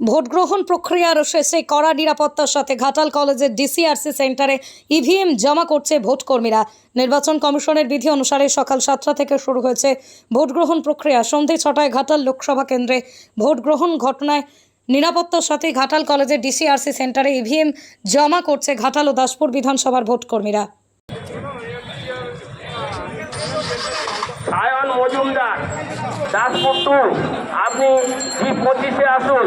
Vote গ্রহণ প্রক্রিয়ার শেষে কড়া নিরাপত্তার সাথে ঘাটাল কলেজের ডিসিআরসি সেন্টারে ইভিএম জমা করছে ভোট কর্মীরা নির্বাচন কমিশনের বিধি অনুসারে সকাল সাতটা থেকে শুরু হয়েছে ভোট গ্রহণ প্রক্রিয়া। সন্ধে ছটায় ঘাটাল লোকসভা কেন্দ্রে ভোট গ্রহণ ঘটনায় নিরাপত্তার সাথে ঘাটাল কলেজের ডিসিআরসি সেন্টারে ইভিএম জমা করছে ঘাটাল ও দাসপুর বিধানসভার ভোট কর্মীরা সায়ন মজুমদার, দাসপুর টু, আপনি পঁচিশে আসুন?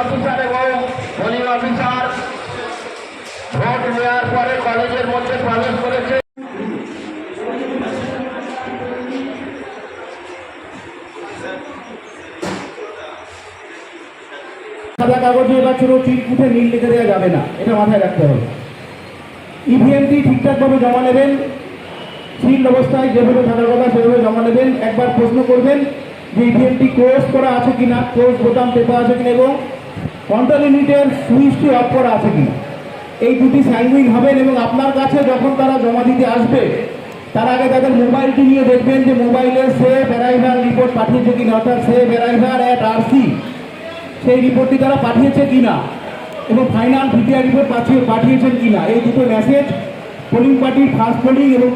অফিসার এবং পোলিং অফিসার ভোট নেওয়ার পরে কলেজের মধ্যে প্রবেশ করেছে। সাদা কাগজে বা ছোটো চিরকুটে নীল লিখে দেওয়া যাবে না, এটা মাথায় রাখতে হবে। ইভিএমটি ঠিকঠাকভাবে জমা নেবেন, সিল অবস্থায় যেভাবে থাকার কথা সেভাবে জমা নেবেন। একবার প্রশ্ন করবেন যে ইভিএমটি ক্লোজ করা আছে কিনা, ক্লোজ বোতাম টেপা আছে কিনা, এবং কন্ট্রোল ইউনিটের সুইচটি অফ করা আছে কিনা। এই দুটি স্যান্ডউইচ হবেন এবং আপনার কাছে যখন তারা জমা দিতে আসবে, তার আগে তাদের মোবাইলটি নিয়ে দেখবেন যে মোবাইলে সে অ্যারাইভার রিপোর্ট পাঠিয়েছে কিনা, অর্থাৎ সে অ্যারাইভার অ্যাট আরসি সেই রিপোর্টটি তারা পাঠিয়েছে কিনা এবং ফাইনাল ভিটিআর রিপোর্ট পাঠিয়ে পাঠিয়েছেন কিনা। এই দুটো মেসেজ পোলিং পার্টির ফার্স্ট পোলিং এবং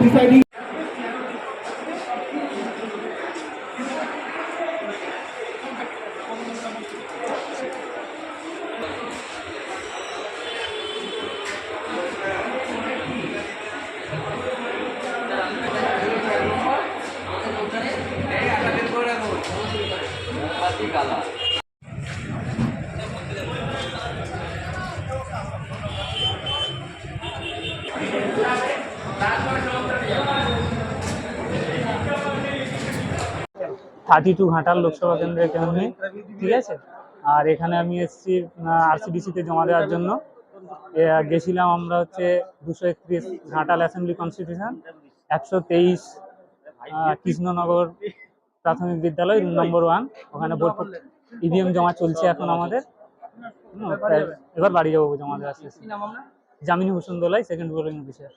থার্টি টু ঘাটাল লোকসভা কেন্দ্রের কেন্দ্রে ঠিক আছে? আর এখানে আমি এসেছি আরসিডিসিতে জমা দেওয়ার জন্য। গেছিলাম আমরা হচ্ছে দুশো একত্রিশ ঘাটাল অ্যাসেম্বলি কনস্টিটিউশন, একশো তেইশ কৃষ্ণনগর প্রাথমিক বিদ্যালয় নম্বর ওয়ান ওখানে ভোট ইভিএম জমা চলছে এখন আমাদের। এবার বাড়ি যাব জমা দেওয়া Jamini Hossain Dolai second polling officer